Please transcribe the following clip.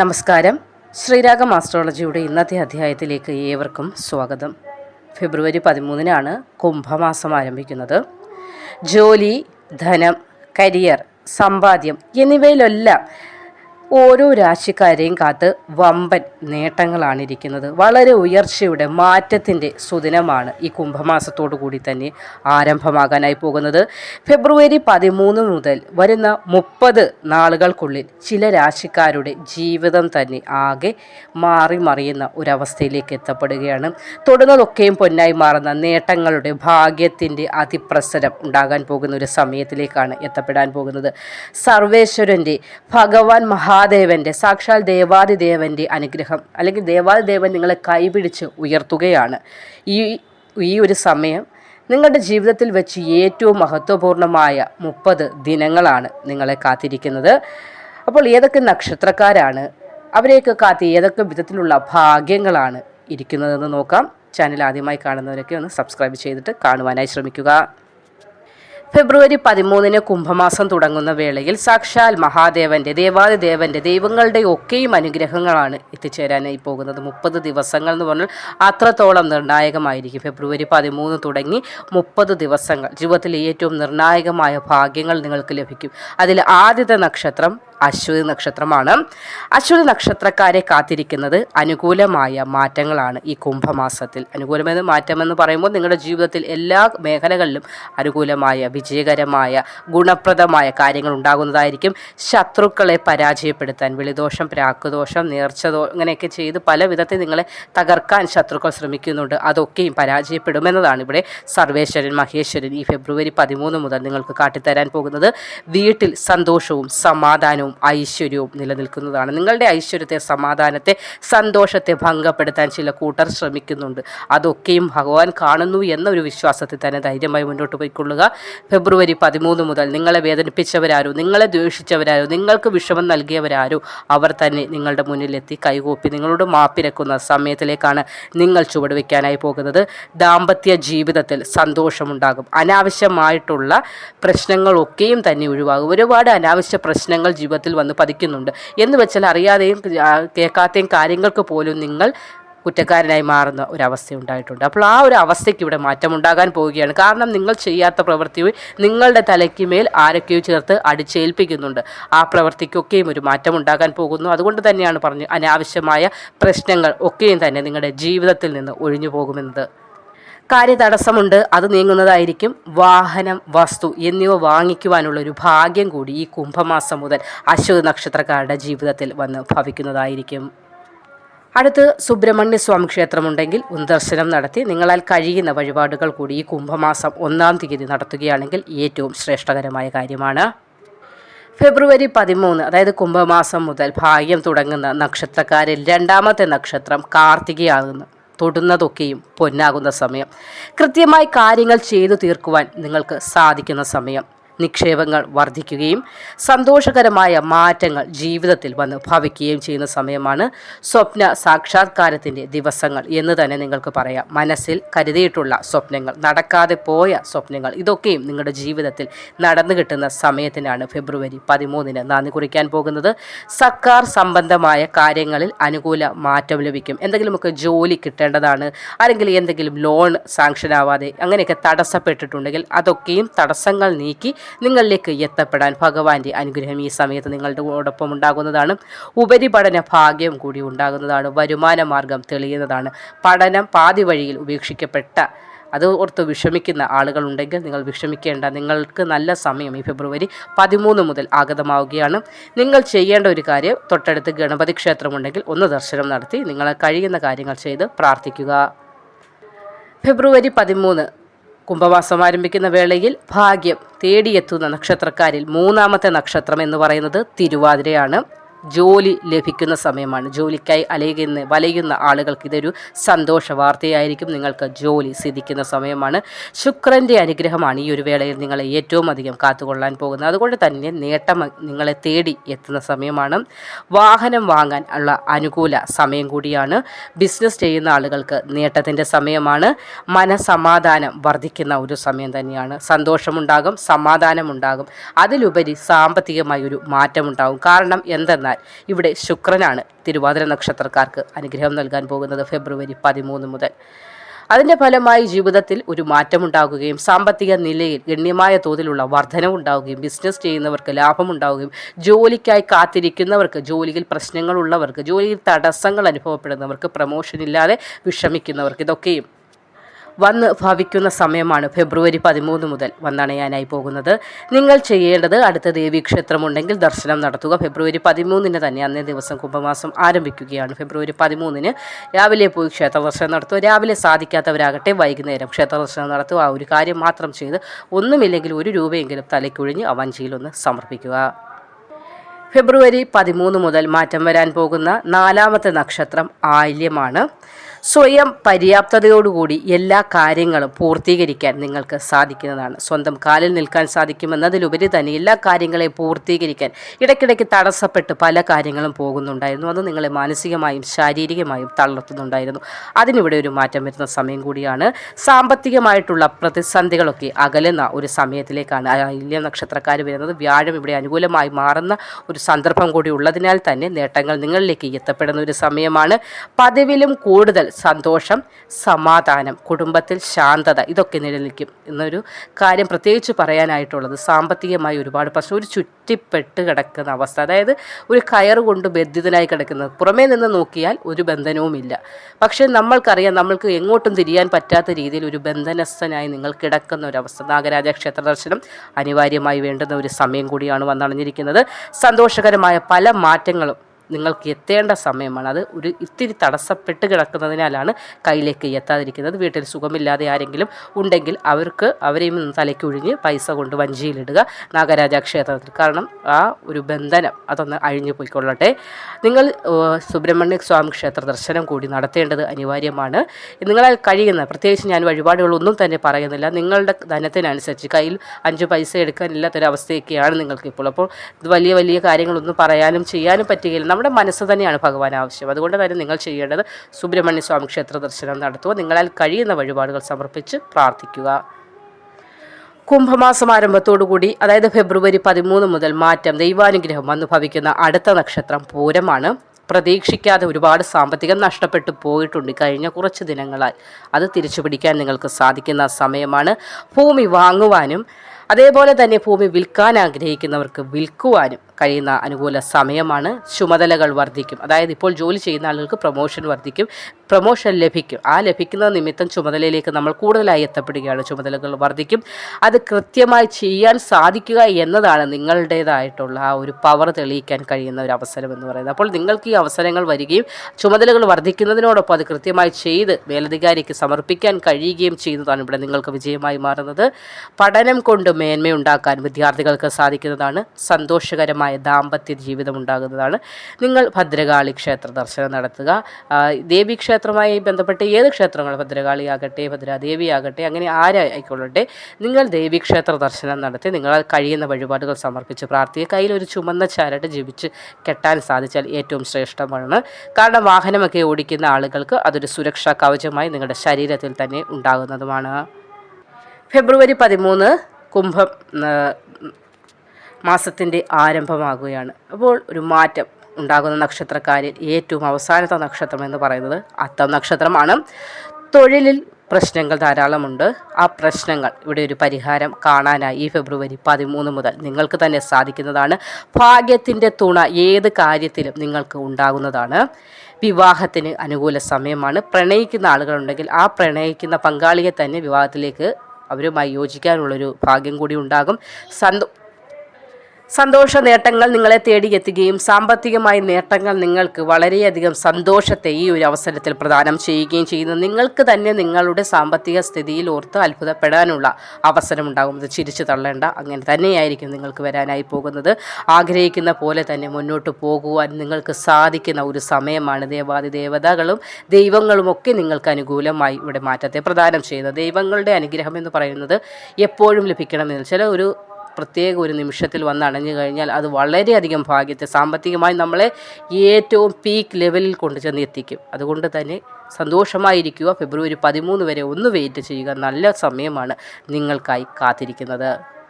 നമസ്കാരം. ശ്രീരാഗം ആസ്ട്രോളജിയുടെ ഇന്നത്തെ അധ്യായത്തിലേക്ക് ഏവർക്കും സ്വാഗതം. ഫെബ്രുവരി പതിമൂന്നിനാണ് കുംഭമാസം ആരംഭിക്കുന്നത്. ജോലി ധനം കരിയർ സമ്പാദ്യം എന്നിവയിലെല്ലാം ഓരോ രാശിക്കാരെയും കാത്ത് വമ്പൻ നേട്ടങ്ങളാണ് ഇരിക്കുന്നത് വളരെ ഉയർച്ചയുടെ മാറ്റത്തിന്റെ സുദിനമാണ് ഈ കുംഭമാസത്തോടു കൂടി തന്നെ ആരംഭമാകാനായി പോകുന്നത്. ഫെബ്രുവരി പതിമൂന്ന് മുതൽ വരുന്ന മുപ്പത് നാളുകൾക്കുള്ളിൽ ചില രാശിക്കാരുടെ ജീവിതം തന്നെ ആകെ മാറി മറിയുന്ന ഒരവസ്ഥയിലേക്ക് എത്തപ്പെടുകയാണ്. തൊടുന്നതൊക്കെയും പൊന്നായി മാറുന്ന നേട്ടങ്ങളുടെ ഭാഗ്യത്തിന്റെ അതിപ്രസരം ഉണ്ടാകാൻ പോകുന്ന ഒരു സമയത്തിലേക്കാണ് എത്തപ്പെടാൻ പോകുന്നത്. സർവേശ്വരന്റെ ഭഗവാൻ മഹാദേവന്റെ സാക്ഷാൽ ദേവാദിദേവന്റെ അനുഗ്രഹം അല്ലെങ്കിൽ ദേവാദിദേവൻ നിങ്ങളെ കൈപിടിച്ച് ഉയർത്തുകയാണ്. ഈ ഈ ഒരു സമയം നിങ്ങളുടെ ജീവിതത്തിൽ വെച്ച് ഏറ്റവും മഹത്വപൂർണമായ മുപ്പത് ദിനങ്ങളാണ് നിങ്ങളെ കാത്തിരിക്കുന്നത്. അപ്പോൾ ഏതൊക്കെ നക്ഷത്രക്കാരാണ് അവരെയൊക്കെ കാത്തി ഏതൊക്കെ വിധത്തിലുള്ള ഭാഗ്യങ്ങളാണ് ഇരിക്കുന്നതെന്ന് നോക്കാം. ചാനൽ ആദ്യമായി കാണുന്നവരൊക്കെ ഒന്ന് സബ്സ്ക്രൈബ് ചെയ്തിട്ട് കാണുവാനായി ശ്രമിക്കുക. ഫെബ്രുവരി പതിമൂന്നിന് കുംഭമാസം തുടങ്ങുന്ന വേളയിൽ സാക്ഷാൽ മഹാദേവന്റെ ദേവാദിദേവന്റെ ദൈവങ്ങളുടെ ഒക്കെയും അനുഗ്രഹങ്ങളാണ് എത്തിച്ചേരാനായി പോകുന്നത്. മുപ്പത് ദിവസങ്ങൾ എന്ന് പറഞ്ഞാൽ അത്രത്തോളം നിർണായകമായിരിക്കും. ഫെബ്രുവരി പതിമൂന്ന് തുടങ്ങി മുപ്പത് ദിവസങ്ങൾ. ജീവിതത്തിലെ ഏറ്റവും നിർണായകമായ ഭാഗ്യങ്ങൾ നിങ്ങൾക്ക് ലഭിക്കും. അതിൽ ആദ്യത്തെ നക്ഷത്രം അശ്വതി നക്ഷത്രമാണ്. അശ്വതി നക്ഷത്രക്കാരെ കാത്തിരിക്കുന്നത് അനുകൂലമായ മാറ്റങ്ങളാണ് ഈ കുംഭമാസത്തിൽ. അനുകൂലമെന്ന് മാറ്റമെന്ന് പറയുമ്പോൾ നിങ്ങളുടെ ജീവിതത്തിൽ എല്ലാ മേഖലകളിലും അനുകൂലമായ വിജയകരമായ ഗുണപ്രദമായ കാര്യങ്ങൾ ഉണ്ടാകുന്നതായിരിക്കും. ശത്രുക്കളെ പരാജയപ്പെടുത്താൻ വിളിദോഷം പ്രാക്കുദോഷം നേർച്ചദോ ഇങ്ങനെയൊക്കെ ചെയ്ത് പല വിധത്തിൽ നിങ്ങളെ തകർക്കാൻ ശത്രുക്കൾ ശ്രമിക്കുന്നുണ്ട്. അതൊക്കെയും പരാജയപ്പെടുമെന്നതാണ് ഇവിടെ സർവേശ്വരൻ മഹേശ്വരൻ ഈ ഫെബ്രുവരി പതിമൂന്ന് മുതൽ നിങ്ങൾക്ക് കാട്ടിത്തരാൻ പോകുന്നത്. വീട്ടിൽ സന്തോഷവും സമാധാനവും ഐശ്വര്യവും നിലനിൽക്കുന്നതാണ്. നിങ്ങളുടെ ഐശ്വര്യത്തെ സമാധാനത്തെ സന്തോഷത്തെ ഭംഗപ്പെടുത്താൻ ചില കൂട്ടർ ശ്രമിക്കുന്നുണ്ട്. അതൊക്കെയും ഭഗവാൻ കാണുന്നു എന്നൊരു വിശ്വാസത്തിൽ തന്നെ ധൈര്യമായി മുന്നോട്ട് പോയിക്കൊള്ളുക. ഫെബ്രുവരി പതിമൂന്ന് മുതൽ നിങ്ങളെ വേദനിപ്പിച്ചവരാരോ നിങ്ങളെ ദ്വേഷിച്ചവരാരോ നിങ്ങൾക്ക് വിഷമം നൽകിയവരാരോ അവർ തന്നെ നിങ്ങളുടെ മുന്നിലെത്തി കൈകൂപ്പി നിങ്ങളോട് മാപ്പിരക്കുന്ന സമയത്തിലേക്കാണ് നിങ്ങൾ ചുവടുവെക്കാനായി പോകുന്നത്. ദാമ്പത്യ ജീവിതത്തിൽ സന്തോഷമുണ്ടാകും. അനാവശ്യമായിട്ടുള്ള പ്രശ്നങ്ങളൊക്കെയും തന്നെ ഒഴിവാകും. ഒരുപാട് അനാവശ്യ പ്രശ്നങ്ങൾ ജീവിതത്തിൽ വന്ന് പതിക്കുന്നുണ്ട്. എന്ന് വെച്ചാൽ അറിയാതെയും കേൾക്കാത്തെയും കാര്യങ്ങൾക്ക് പോലും നിങ്ങൾ കുറ്റക്കാരനായി മാറുന്ന ഒരവസ്ഥ ഉണ്ടായിട്ടുണ്ട്. അപ്പോൾ ആ ഒരു അവസ്ഥയ്ക്ക് ഇവിടെ മാറ്റമുണ്ടാകാൻ പോവുകയാണ്. കാരണം നിങ്ങൾ ചെയ്യാത്ത പ്രവൃത്തി നിങ്ങളുടെ തലയ്ക്ക് മേൽ ആരൊക്കെയോ ചേർത്ത് അടിച്ചേൽപ്പിക്കുന്നുണ്ട്. ആ പ്രവൃത്തിക്കൊക്കെയും ഒരു മാറ്റം മാറ്റമുണ്ടാകാൻ പോകുന്നു. അതുകൊണ്ട് തന്നെയാണ് പറഞ്ഞു അനാവശ്യമായ പ്രശ്നങ്ങൾ ഒക്കെയും തന്നെ നിങ്ങളുടെ ജീവിതത്തിൽ നിന്ന് ഒഴിഞ്ഞു പോകുമെന്നത്. കാര്യതടസ്സമുണ്ട് അത് നീങ്ങുന്നതായിരിക്കും വാഹനം വസ്തു എന്നിവ വാങ്ങിക്കുവാനുള്ള ഒരു ഭാഗ്യം കൂടി ഈ കുംഭമാസം മുതൽ അശ്വതി നക്ഷത്രക്കാരുടെ ജീവിതത്തിൽ വന്ന് ഭവിക്കുന്നതായിരിക്കും. അടുത്ത് സുബ്രഹ്മണ്യ സ്വാമി ക്ഷേത്രമുണ്ടെങ്കിൽ ദർശനം നടത്തി നിങ്ങളാൽ കഴിയുന്ന വഴിപാടുകൾ കൂടി ഈ കുംഭമാസം ഒന്നാം തീയതി നടത്തുകയാണെങ്കിൽ ഏറ്റവും ശ്രേഷ്ഠകരമായ കാര്യമാണ്. ഫെബ്രുവരി പതിമൂന്ന് അതായത് കുംഭമാസം മുതൽ ഭാഗ്യം തുടങ്ങുന്ന നക്ഷത്രക്കാരിൽ രണ്ടാമത്തെ നക്ഷത്രം കാർത്തികയാകുന്നു. തൊടുന്നതൊക്കെയും പൊന്നാകുന്ന സമയം. കൃത്യമായി കാര്യങ്ങൾ ചെയ്തു തീർക്കുവാൻ നിങ്ങൾക്ക് സാധിക്കുന്ന സമയം. നിക്ഷേപങ്ങൾ വർദ്ധിക്കുകയും സന്തോഷകരമായ മാറ്റങ്ങൾ ജീവിതത്തിൽ വന്ന് ഭവിക്കുകയും ചെയ്യുന്ന സമയമാണ് സ്വപ്ന സാക്ഷാത്കാരത്തിന്റെ ദിവസങ്ങൾ എന്ന് തന്നെ നിങ്ങൾക്ക് പറയാം. മനസ്സിൽ കരുതിയിട്ടുള്ള സ്വപ്നങ്ങൾ നടക്കാതെ പോയ സ്വപ്നങ്ങൾ ഇതൊക്കെയും നിങ്ങളുടെ ജീവിതത്തിൽ നടന്നു കിട്ടുന്ന സമയത്തിനാണ് ഫെബ്രുവരി പതിമൂന്നിന് നന്ദി കുറിക്കാൻ പോകുന്നത്. സർക്കാർ സംബന്ധമായ കാര്യങ്ങളിൽ അനുകൂല മാറ്റം ലഭിക്കും. എന്തെങ്കിലുമൊക്കെ ജോലി കിട്ടേണ്ടതാണ് അല്ലെങ്കിൽ എന്തെങ്കിലും ലോൺ സാങ്ഷൻ ആവാതെ അങ്ങനെയൊക്കെ തടസ്സപ്പെട്ടിട്ടുണ്ടെങ്കിൽ അതൊക്കെയും തടസ്സങ്ങൾ നീക്കി നിങ്ങളിലേക്ക് എത്തപ്പെടാൻ ഭഗവാന്റെ അനുഗ്രഹം ഈ സമയത്ത് നിങ്ങളുടെ ഒപ്പം ഉണ്ടാകുന്നതാണ്. ഉപരിപഠന ഭാഗ്യം കൂടി ഉണ്ടാകുന്നതാണ്. വരുമാന മാർഗം തെളിയുന്നതാണ്. പഠനം പാതി വഴിയിൽ ഉപേക്ഷിക്കപ്പെട്ട അത് ഓർത്ത് വിഷമിക്കുന്ന ആളുകളുണ്ടെങ്കിൽ നിങ്ങൾ വിഷമിക്കേണ്ട. നിങ്ങൾക്ക് നല്ല സമയം ഈ ഫെബ്രുവരി പതിമൂന്ന് മുതൽ ആഗതമാവുകയാണ്. നിങ്ങൾ ചെയ്യേണ്ട ഒരു കാര്യം തൊട്ടടുത്ത് ഗണപതി ക്ഷേത്രമുണ്ടെങ്കിൽ ഒന്ന് ദർശനം നടത്തി നിങ്ങൾ കഴിയുന്ന കാര്യങ്ങൾ ചെയ്ത് പ്രാർത്ഥിക്കുക. ഫെബ്രുവരി പതിമൂന്ന് കുംഭമാസം ആരംഭിക്കുന്ന വേളയിൽ ഭാഗ്യം തേടിയെത്തുന്ന നക്ഷത്രക്കാരിൽ മൂന്നാമത്തെ നക്ഷത്രം എന്ന് പറയുന്നത് തിരുവാതിരയാണ്. ജോലി ലഭിക്കുന്ന സമയമാണ്. ജോലിക്കായി അലയുന്ന വലയുന്ന ആളുകൾക്ക് ഇതൊരു സന്തോഷ വാർത്തയായിരിക്കും. നിങ്ങൾക്ക് ജോലി സിദ്ധിക്കുന്ന സമയമാണ്. ശുക്രന്റെ അനുഗ്രഹമാണ് ഈ ഒരു വേളയിൽ നിങ്ങളെ ഏറ്റവും അധികം കാത്തുകൊള്ളാൻ പോകുന്നത്. അതുകൊണ്ട് തന്നെ നേട്ടം നിങ്ങളെ തേടി എത്തുന്ന സമയമാണ്. വാഹനം വാങ്ങാൻ ഉള്ള അനുകൂല സമയം കൂടിയാണ്. ബിസിനസ് ചെയ്യുന്ന ആളുകൾക്ക് നേട്ടത്തിന്റെ സമയമാണ്. മനസമാധാനം വർദ്ധിക്കുന്ന ഒരു സമയം തന്നെയാണ്. സന്തോഷമുണ്ടാകും സമാധാനമുണ്ടാകും. അതിലുപരി സാമ്പത്തികമായി ഒരു മാറ്റമുണ്ടാകും. കാരണം എന്തെന്നാൽ എന്നാൽ ഇവിടെ ശുക്രനാണ്. തിരുവാതിര നക്ഷത്രക്കാർക്ക് അനുഗ്രഹം നൽകാൻ പോകുന്നത് ഫെബ്രുവരി പതിമൂന്ന് മുതൽ. അതിന്റെ ഫലമായി ജീവിതത്തിൽ ഒരു മാറ്റമുണ്ടാകുകയും സാമ്പത്തിക നിലയിൽ ഗണ്യമായ തോതിലുള്ള വർധനവുണ്ടാവുകയും ബിസിനസ് ചെയ്യുന്നവർക്ക് ലാഭമുണ്ടാവുകയും ജോലിക്കായി കാത്തിരിക്കുന്നവർക്ക് ജോലിയിൽ പ്രശ്നങ്ങളുള്ളവർക്ക് ജോലിയിൽ തടസ്സങ്ങൾ അനുഭവപ്പെടുന്നവർക്ക് പ്രമോഷൻ ഇല്ലാതെ വിഷമിക്കുന്നവർക്ക് ഇതൊക്കെയും വന്ന് ഭവിക്കുന്ന സമയമാണ് ഫെബ്രുവരി പതിമൂന്ന് മുതൽ വന്നണയാനായി പോകുന്നത്. നിങ്ങൾ ചെയ്യേണ്ടത് അടുത്ത ദേവീക്ഷേത്രമുണ്ടെങ്കിൽ ദർശനം നടത്തുക. ഫെബ്രുവരി പതിമൂന്നിന് തന്നെ അന്നേ ദിവസം കുംഭമാസം ആരംഭിക്കുകയാണ്. ഫെബ്രുവരി പതിമൂന്നിന് രാവിലെ പോയി ക്ഷേത്ര ദർശനം നടത്തുക. രാവിലെ സാധിക്കാത്തവരാകട്ടെ വൈകുന്നേരം ക്ഷേത്ര ദർശനം നടത്തുക. ആ ഒരു കാര്യം മാത്രം ചെയ്ത് ഒന്നുമില്ലെങ്കിൽ ഒരു രൂപയെങ്കിലും തലയ്ക്കൊഴിഞ്ഞ് ആ വഞ്ചിയിലൊന്ന് സമർപ്പിക്കുക. ഫെബ്രുവരി പതിമൂന്ന് മുതൽ മാറ്റം വരാൻ പോകുന്ന നാലാമത്തെ നക്ഷത്രം ആയില്യമാണ്. സ്വയം പര്യാപ്തതയോടുകൂടി എല്ലാ കാര്യങ്ങളും പൂർത്തീകരിക്കാൻ നിങ്ങൾക്ക് സാധിക്കുന്നതാണ്. സ്വന്തം കാലിൽ നിൽക്കാൻ സാധിക്കുമെന്നതിലുപരി തന്നെ എല്ലാ കാര്യങ്ങളെയും പൂർത്തീകരിക്കാൻ ഇടയ്ക്കിടയ്ക്ക് തടസ്സപ്പെട്ട് പല കാര്യങ്ങളും പോകുന്നുണ്ടായിരുന്നു. അത് നിങ്ങളെ മാനസികമായും ശാരീരികമായും തളർത്തുന്നുണ്ടായിരുന്നു. അതിനിവിടെ ഒരു മാറ്റം വരുന്ന സമയം കൂടിയാണ്. സാമ്പത്തികമായിട്ടുള്ള പ്രതിസന്ധികളൊക്കെ അകലുന്ന ഒരു സമയത്തിലേക്കാണ് ആയില്യ നക്ഷത്രക്കാർ വരുന്നത്. വ്യാഴം ഇവിടെ അനുകൂലമായി മാറുന്ന ഒരു സന്ദർഭം കൂടി ഉള്ളതിനാൽ തന്നെ നേട്ടങ്ങൾ നിങ്ങളിലേക്ക് എത്തപ്പെടുന്ന ഒരു സമയമാണ്. പതിവിലും കൂടുതൽ സന്തോഷം സമാധാനം കുടുംബത്തിൽ ശാന്തത ഇതൊക്കെ നിലനിൽക്കും. എന്നൊരു കാര്യം പ്രത്യേകിച്ച് പറയാനായിട്ടുള്ളത്. സാമ്പത്തികമായി ഒരുപാട് പ്രശ്നം. ഒരു ചുറ്റിപ്പെട്ട് കിടക്കുന്ന അവസ്ഥ. അതായത് ഒരു കയർ കൊണ്ട് ബന്ധിതനായി കിടക്കുന്നത്. പുറമേ നിന്ന് നോക്കിയാൽ ഒരു ബന്ധനവുമില്ല. പക്ഷേ നമ്മൾക്കറിയാം നമ്മൾക്ക് എങ്ങോട്ടും തിരിയാൻ പറ്റാത്ത രീതിയിൽ ഒരു ബന്ധനസ്ഥനായി നിങ്ങൾ കിടക്കുന്ന ഒരവസ്ഥ നാഗരാജ ക്ഷേത്ര ദർശനം അനിവാര്യമായി വേണ്ടുന്ന ഒരു സമയം കൂടിയാണ് വന്നണഞ്ഞിരിക്കുന്നത് സന്തോഷകരമായ പല മാറ്റങ്ങളും നിങ്ങൾക്ക് എത്തേണ്ട സമയമാണ്. അത് ഒരു ഇത്തിരി തടസ്സപ്പെട്ട് കിടക്കുന്നതിനാലാണ് കയ്യിലേക്ക് എത്താതിരിക്കുന്നത്. വീട്ടിൽ സുഖമില്ലാതെ ആരെങ്കിലും ഉണ്ടെങ്കിൽ അവർക്ക് അവരെയും തലയ്ക്ക് ഒഴിഞ്ഞ് പൈസ കൊണ്ട് വഞ്ചിയിലിടുക നാഗരാജ ക്ഷേത്രത്തിൽ കാരണം ആ ഒരു ബന്ധനം അതൊന്ന് അഴിഞ്ഞു പോയിക്കൊള്ളട്ടെ. നിങ്ങൾ സുബ്രഹ്മണ്യ സ്വാമി ക്ഷേത്ര ദർശനം കൂടി നടത്തേണ്ടത് അനിവാര്യമാണ്. നിങ്ങളാൽ കഴിയുന്ന പ്രത്യേകിച്ച് ഞാൻ വഴിപാടുകളൊന്നും തന്നെ പറയുന്നില്ല. നിങ്ങളുടെ ധനത്തിനനുസരിച്ച് കയ്യിൽ അഞ്ച് പൈസ എടുക്കാനില്ലാത്തൊരവസ്ഥയൊക്കെയാണ് നിങ്ങൾക്കിപ്പോൾ. അപ്പോൾ ഇത് വലിയ വലിയ കാര്യങ്ങളൊന്നും പറയാനും ചെയ്യാനും പറ്റുകയില്ല. നമ്മുടെ മനസ്സ് തന്നെയാണ് ഭഗവാൻ ആവശ്യം. അതുകൊണ്ട് തന്നെ നിങ്ങൾ ചെയ്യേണ്ടത് സുബ്രഹ്മണ്യ സ്വാമി ക്ഷേത്ര ദർശനം നടത്തുക. നിങ്ങളാൽ കഴിയുന്ന വഴിപാടുകൾ സമർപ്പിച്ച് പ്രാർത്ഥിക്കുക. കുംഭമാസം ആരംഭത്തോടുകൂടി അതായത് ഫെബ്രുവരി പതിമൂന്ന് മുതൽ മാറ്റം ദൈവാനുഗ്രഹം വന്നു ഭവിക്കുന്ന അടുത്ത നക്ഷത്രം പൂരമാണ്. പ്രതീക്ഷിക്കാതെ ഒരുപാട് സാമ്പത്തികം നഷ്ടപ്പെട്ടു പോയിട്ടുണ്ട് കഴിഞ്ഞ കുറച്ച് ദിനങ്ങളായി. അത് തിരിച്ചു പിടിക്കാൻ നിങ്ങൾക്ക് സാധിക്കുന്ന സമയമാണ്. ഭൂമി വാങ്ങുവാനും അതേപോലെ തന്നെ ഭൂമി വിൽക്കാൻ ആഗ്രഹിക്കുന്നവർക്ക് വിൽക്കുവാനും കഴിയുന്ന അനുകൂല സമയമാണ് ചുമതലകൾ വർദ്ധിക്കും. അതായത് ഇപ്പോൾ ജോലി ചെയ്യുന്ന ആളുകൾക്ക് പ്രൊമോഷൻ വർദ്ധിക്കും. പ്രൊമോഷൻ ലഭിക്കും. ആ ലഭിക്കുന്ന നിമിത്തം ചുമതലയിലേക്ക് നമ്മൾ കൂടുതലായി എത്തപ്പെടുകയാണ്. ചുമതലകൾ വർദ്ധിക്കും. അത് കൃത്യമായി ചെയ്യാൻ സാധിക്കുക എന്നതാണ് നിങ്ങളുടേതായിട്ടുള്ള ആ ഒരു പവർ തെളിയിക്കാൻ കഴിയുന്ന ഒരു അവസരം എന്ന് പറയുന്നത്. അപ്പോൾ നിങ്ങൾക്ക് ഈ അവസരങ്ങൾ വരികയും ചുമതലകൾ വർദ്ധിക്കുന്നതിനോടൊപ്പം അത് കൃത്യമായി ചെയ്ത് മേലധികാരിക്ക് സമർപ്പിക്കാൻ കഴിയുകയും ചെയ്യുന്നതാണ് ഇവിടെ നിങ്ങൾക്ക് വിജയമായി മാറുന്നത്. പഠനം കൊണ്ട് മേന്മയുണ്ടാക്കാൻ വിദ്യാർത്ഥികൾക്ക് സാധിക്കുന്നതാണ് സന്തോഷകരമായ ദാമ്പത്യ ജീവിതം ഉണ്ടാകുന്നതാണ്. നിങ്ങൾ ഭദ്രകാളി ക്ഷേത്ര ദർശനം നടത്തുക. ദേവി ക്ഷേത്രമായി ബന്ധപ്പെട്ട് ഏത് ക്ഷേത്രങ്ങൾ ഭദ്രകാളി ആകട്ടെ ഭദ്രാദേവി ആകട്ടെ അങ്ങനെ ആരായിക്കൊള്ളട്ടെ നിങ്ങൾ ദേവി ക്ഷേത്ര ദർശനം നടത്തി നിങ്ങളാൽ കഴിയുന്ന വഴിപാടുകൾ സമർപ്പിച്ച് പ്രാർത്ഥിക്കുക. കയ്യിൽ ഒരു ചുമന്ന ചരട് ജീവിച്ച് കെട്ടാൻ സാധിച്ചാൽ ഏറ്റവും ശ്രേഷ്ഠമാണ്. കാരണം വാഹനമൊക്കെ ഓടിക്കുന്ന ആളുകൾക്ക് അതൊരു സുരക്ഷാ കവചമായി നിങ്ങളുടെ ശരീരത്തിൽ തന്നെ ഉണ്ടാകുന്നതുമാണ്. ഫെബ്രുവരി പതിമൂന്ന് കുംഭം മാസത്തിന്റെ ആരംഭമാകുകയാണ്. അപ്പോൾ ഒരു മാറ്റം ഉണ്ടാകുന്ന നക്ഷത്രക്കാരിൽ ഏറ്റവും അവസാനത്തെ നക്ഷത്രം എന്ന് പറയുന്നത് അത്തം നക്ഷത്രമാണ്. തൊഴിലിൽ പ്രശ്നങ്ങൾ ധാരാളമുണ്ട്. ആ പ്രശ്നങ്ങൾ ഇവിടെ ഒരു പരിഹാരം കാണാനായി ഈ ഫെബ്രുവരി പതിമൂന്ന് മുതൽ നിങ്ങൾക്ക് തന്നെ സാധിക്കുന്നതാണ്. ഭാഗ്യത്തിന്റെ തുണ ഏത് കാര്യത്തിലും നിങ്ങൾക്ക് ഉണ്ടാകുന്നതാണ്. വിവാഹത്തിന് അനുകൂല സമയമാണ്. പ്രണയിക്കുന്ന ആളുകളുണ്ടെങ്കിൽ ആ പ്രണയിക്കുന്ന പങ്കാളിയെ തന്നെ വിവാഹത്തിലേക്ക് അവരുമായി യോജിക്കാനുള്ളൊരു ഭാഗ്യം കൂടി ഉണ്ടാകും. സന്തോ സന്തോഷ നേട്ടങ്ങൾ നിങ്ങളെ തേടി എത്തുകയും സാമ്പത്തികമായ നേട്ടങ്ങൾ നിങ്ങൾക്ക് വളരെയധികം സന്തോഷത്തെ ഈ ഒരു അവസരത്തിൽ പ്രദാനം ചെയ്യുകയും ചെയ്യുന്നു. നിങ്ങൾക്ക് തന്നെ നിങ്ങളുടെ സാമ്പത്തിക സ്ഥിതിയിൽ ഓർത്ത് അത്ഭുതപ്പെടാനുള്ള അവസരമുണ്ടാകും. ഇത് ചിരിച്ചു തള്ളേണ്ട. അങ്ങനെ തന്നെയായിരിക്കും നിങ്ങൾക്ക് വരാനായി പോകുന്നത്. ആഗ്രഹിക്കുന്ന പോലെ തന്നെ മുന്നോട്ട് പോകുവാൻ നിങ്ങൾക്ക് സാധിക്കുന്ന ഒരു സമയമാണ് ദേവാദി ദേവതകളും ദൈവങ്ങളും ഒക്കെ നിങ്ങൾക്ക് അനുകൂലമായി ഇവിടെ മാറ്റത്തെ പ്രദാനം ചെയ്യുന്നത്. ദൈവങ്ങളുടെ അനുഗ്രഹം എന്ന് പറയുന്നത് എപ്പോഴും ലഭിക്കണമെന്ന് ചില ഒരു പ്രത്യേക ഒരു നിമിഷത്തിൽ വന്ന് അണഞ്ഞു കഴിഞ്ഞാൽ അത് വളരെയധികം ഭാഗ്യത്തെ സാമ്പത്തികമായി നമ്മളെ ഏറ്റവും പീക്ക് ലെവലിൽ കൊണ്ട് ചെന്ന് എത്തിക്കും. അതുകൊണ്ട് തന്നെ സന്തോഷമായിരിക്കുക. ഫെബ്രുവരി പതിമൂന്ന് വരെ ഒന്ന് വെയിറ്റ് ചെയ്യുക. നല്ല സമയമാണ് നിങ്ങൾക്കായി കാത്തിരിക്കുന്നത്.